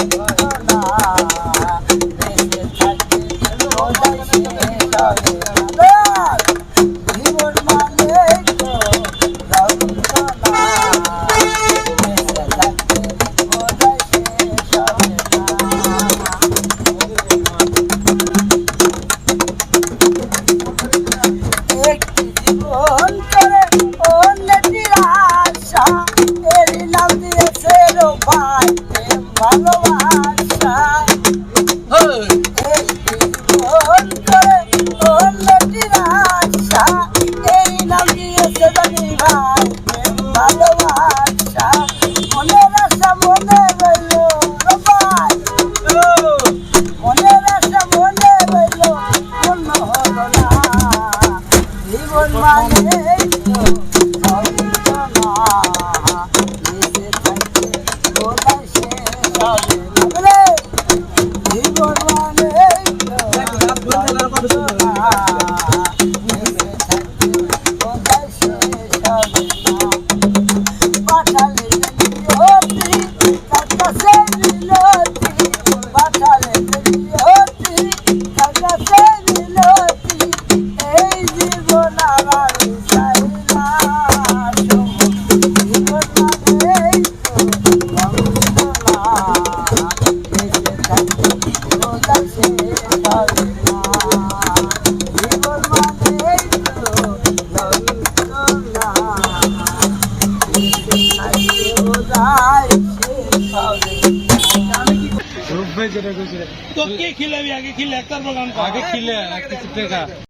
জীবন করে অন্যটির আশা, এর নাম দিয়েছে রো ভাই ভালোবাসা। করে অন্যটির আশা এই নাম দিয়েছে ধনী ভাই ভালোবাসা। মনের আশা মনে জীবন তো কে খিলাবি আগে খিলে একটার বাগান আগে খিলে এক কিছু টাকা